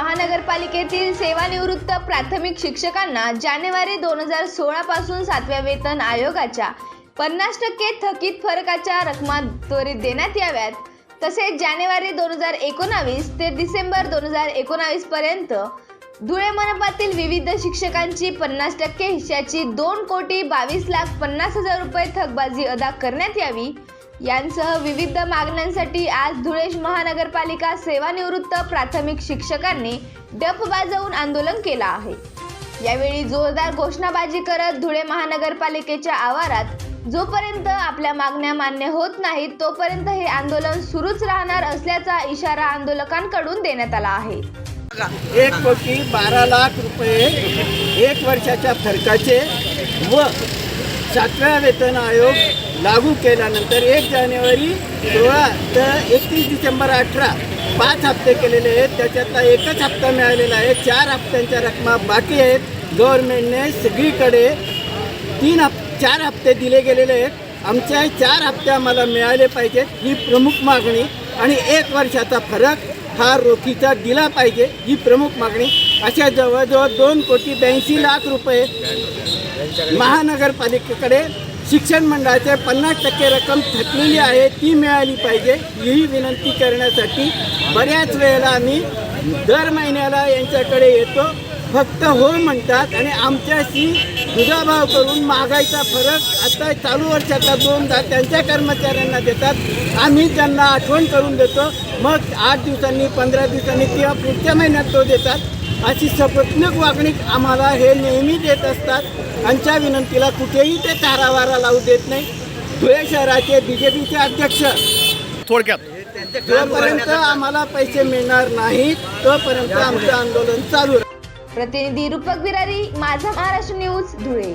महानगरपालिकेतील सेवानिवृत्त प्राथमिक शिक्षकांना जानेवारी दोन हजार सोळा पासून सातव्या वेतन आयोगाच्या पन्नास टक्के थकीत फरकाच्या रकमा त्वरित देण्यात याव्यात. तसेच जानेवारी दोन हजार एकोणावीस ते डिसेंबर दोन हजार एकोणावीस पर्यंत धुळे मनपातील विविध शिक्षकांची पन्नास टक्के हिश्श्याची दोन कोटी बावीस लाख पन्नास हजार रुपये थकबाजी अदा करण्यात यावी. यांसह विविध मागण्यांसाठी आज धुळे महानगरपालिका सेवानिवृत्त प्राथमिक शिक्षकांनी डफ बाजवून आंदोलन केलं आहे. यावेळी जोरदार घोषणाबाजी करत धुळे महानगरपालिकेच्या आवारात जोपर्यंत आपल्या मागण्या मान्य होत नाहीत तोपर्यंत हे आंदोलन सुरूच राहणार असल्याचा इशारा आंदोलकांकडून देण्यात आला आहे. एक कोटी बारा लाख रुपये एक वर्षाच्या फरकाचे व सातव्या वेतन आयोग लागू केल्यानंतर एक जानेवारी सोळा तर एकतीस डिसेंबर अठरा पाच हप्ते केलेले आहेत. त्याच्यातला एकच हप्ता मिळालेला आहे. चार हप्त्यांच्या रकमा बाकी आहेत. गव्हर्नमेंटने सगळीकडे तीन हप चार हप्ते दिले गेलेले आहेत. आमच्या चार हप्ते आम्हाला मिळाले पाहिजेत ही प्रमुख मागणी आणि एक वर्षाचा फरक हा रोखीचा दिला पाहिजे ही प्रमुख मागणी. अशा जवळजवळ दोन कोटी ब्याऐंशी लाख रुपये महानगरपालिकेकडे शिक्षण मंडळाचे पन्नास टक्के रक्कम थकलेली आहे ती मिळाली पाहिजे ही विनंती करण्यासाठी बऱ्याच वेळेला आम्ही दर महिन्याला यांच्याकडे येतो. फक्त हो म्हणतात आणि आमच्याशी दुजाभाव करून मागायचा फरक आता चालू वर्षाचा दोनदा त्यांच्या कर्मचाऱ्यांना देतात. आम्ही त्यांना आठवण करून देतो मग आठ दिवसांनी पंधरा दिवसांनी किंवा पुढच्या महिन्यात तो देतात अशी सपत्नक वागणूक आम्हाला हे नेहमी देत असतात. आमच्या विनंतीला कुठेही ते तारावारा लावू देत नाही. धुळे शहराचे बी जे पीचे अध्यक्ष. थोडक्यात. जोपर्यंत आम्हाला पैसे मिळणार नाहीत तोपर्यंत आमचं आंदोलन चालू राहील. प्रतिनिधी रूपक बिरारी माझा महाराष्ट्र न्यूज धुळे.